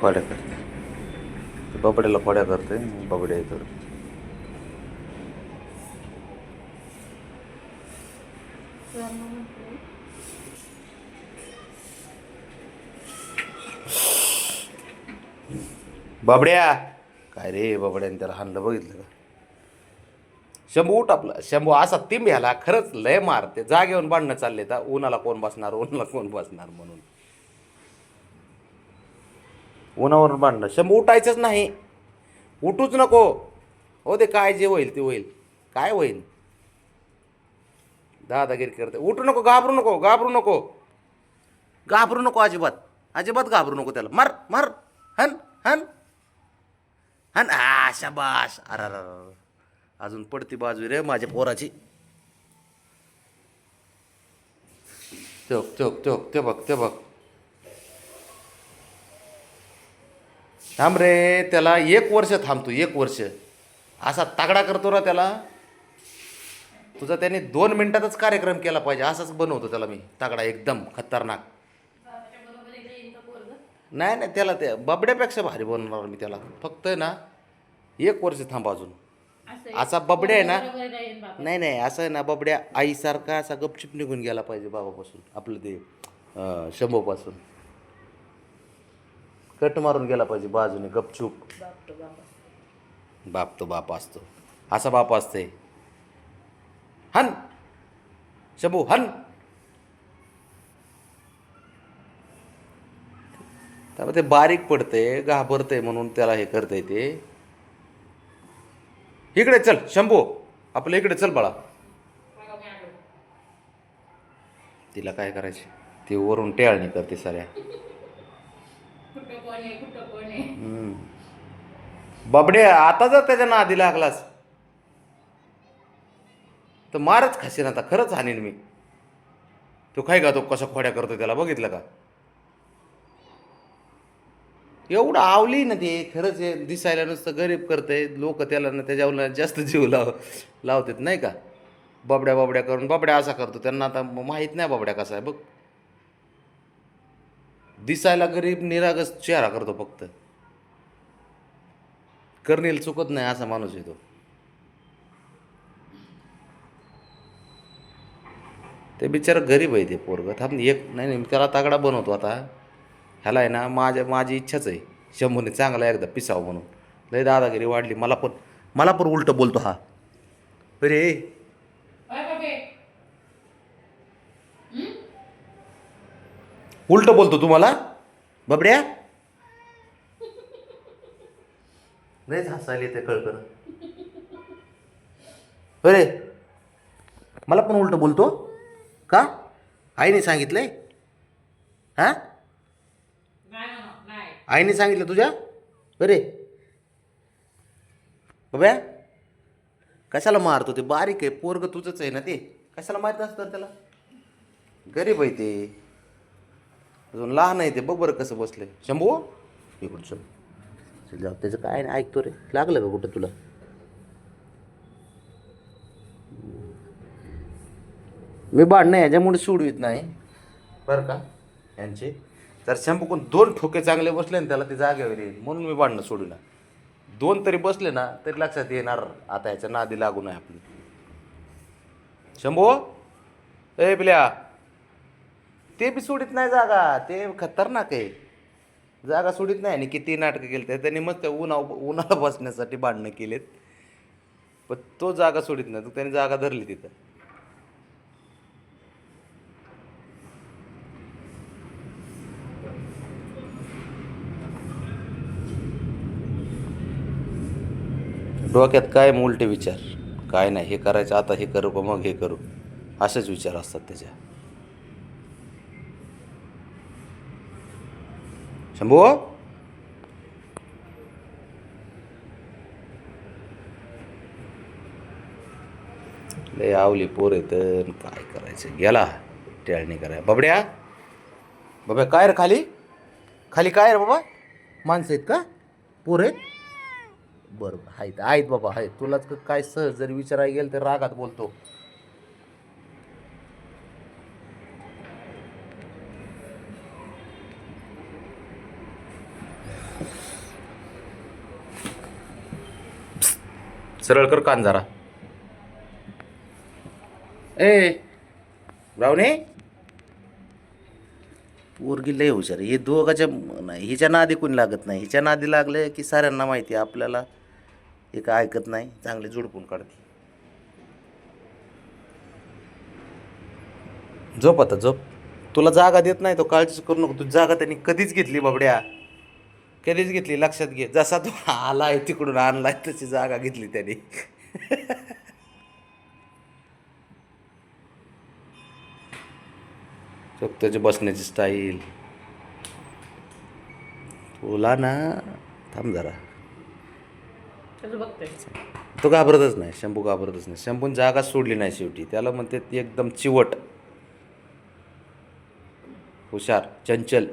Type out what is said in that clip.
खोड्या करते. बबड्याला खोड्या करते बाबड्या हे करते. बाबड्या! काय रे बाबड्याने त्याला हाणलं बघितलं का? शंभू उठ आपला. शंभू असा तिंब ह्याला खरंच लय मारते. जागेवरून बांधणं चालले तर उन्हाला कोण बसणार उन्हाला कोण बसणार म्हणून. उन्हावर बांधणं शंभू उठायचंच नाही. उठूच नको. हो ते काय जे होईल ते होईल. काय होईल? दादागिरी करते. उठू नको घाबरू नको घाबरू नको. घाबरू नको अजिबात. अजिबात घाबरू नको त्याला. मर मर. हन हन. हन. आ शाबाश अर अर, अजून पडती बाजू रे माझ्या पोराची. ते ते ते ते बघ ते बघ. थांब रे त्याला एक वर्ष थांबतो एक वर्ष. असा तगडा करतो ना त्याला. तुझा त्याने दोन मिनिटातच कार्यक्रम केला पाहिजे असाच बनवतो त्याला मी तगडा एकदम खतरनाक. नाही नाही त्याला त्या बबड्यापेक्षा भारी बनवणार मी त्याला. फक्त आहे ना एक वर्ष थांब अजून. असा बबड्या आहे ना नाही नाही असं आहे ना बबड्या आईसारखा असा गपचिप निघून गेला पाहिजे बाबापासून आपलं ते शंभूपासून. कट मारून गेला पाहिजे बाजूने गपचूप. बाप तो बाप असतो. असा बाप असते. हन! शंभू हन! त्यामुळे ते बारीक पडते घाबरते म्हणून त्याला हे करते ते. इकडे चल शंभू. आपलं इकडे चल बाळा. तिला काय करायचे? ती वरून टेळणी करते साऱ्या. हम्म. बाबडे आता जर त्याच्या नादी लागलास तर मारच खासीन आता खरंच हाणीन मी. तो काय का तो कसा खोड्या करतो त्याला बघितलं का? एवढं आवली ना ते खरंच हे दिसायला नुसतं गरीब करते लोक त्याला ना त्याच्यावर जास्त जीव लाव लावतात नाही का? बाबड्या बाबड्या करून बाबड्या असा करतो त्यांना आता माहीत नाही बाबड्या कसा आहे बघ. दिसायला गरीब निरागस चेहरा करतो फक्त. कर्नील चुकत नाही असा माणूस येतो ते बिचारा गरीब आहे ते पोरग. थांब एक नाही नाही मी त्याला तागडा बनवतो आता. ह्याला आहे ना माझ्या माझी इच्छाच आहे. शंभूने चांगला एकदा पिसावं म्हणून. लय दादागिरी वाढली. मला पण मला पण उलटं बोलतो हा. अरे उलटं बोलतो तुम्हाला? बबड्या? नाहीच हसायला ते कळकळ. अरे मला पण उलटं बोलतो. का? आईने सांगितलंय. हा? आईने सांगितलं तुझ्या? अरे. बब्या कशाला मारतो ते? बारीक आहे पोरग तुझंच आहे ना ते? कशाला मारत असतं त्याला? गरीब आहे ते. अजून लहान आहे ते बघ बरं कसं बसले. शंभू इकडं चल. चल जाऊ त्याचं काय नाही ऐकतो रे. लागलं का कुठं तुला? मी भांडणं याच्यामुळे सोडवीत नाही. बरं का? यांचे. तर शंभूकून दोन ठोके चांगले बसले ना त्याला ते जागेवर येईल म्हणून मी भांडणं सोडू दोन तरी बसले ना तरी लक्षात येणार. आता याच्या नादी लागू नये आपली. शंभू ए पिल्या. ते बी सोडित नाही जागा ते खतरनाक आहे. जागा सोडित नाही आणि किती नाटकं केली तर त्यांनी मस्त उन्हा उन्हाला बसण्यासाठी भांडणं केलेत. पण तो जागा सोडित नाही तर त्यांनी जागा धरली तिथं. डोक्यात काय उलटे विचार? काय नाही हे करायचं आता हे करू का मग हे करू? असेच विचार असतात त्याच्या. शंभू लय आवली पोर येत काय करायचं गेला टेळणी कराय बाबड्या बाबा काय रे खाली खाली काय रे बाबा माणसं आहेत का पोर आहेत बरं आहेत आहेत बाबा आहेत तुलाच काय सहज जर विचारायला गेलं तर रागात बोलतो सरळ कर कान जरा. ए ब्रावणे. पोरगी लय हुशार हे दोघाच्या नाही हिच्या नादी कोणी लागत नाही. हिच्या नादी लागलं की साऱ्यांना माहिती आहे आपल्याला हे काय ऐकत नाही. चांगले जुडपून काढते. झोप आता झोप. तुला जागा देत नाही तो काळजीच करू नको. तू जागा त्यांनी कधीच घेतली बाबड्या. कधीच घेतली लक्षात घे. जसा तो आलाय तिकडून आणलाय तशी जागा घेतली त्याने. त्याची बसण्याची स्टाईल तुला ना थांब जरा. तो घाबरतच नाही शंभू घाबरतच नाही. शंभून जागा सोडली नाही शेवटी. त्याला म्हणते ती एकदम चिवट. हुशार चंचल.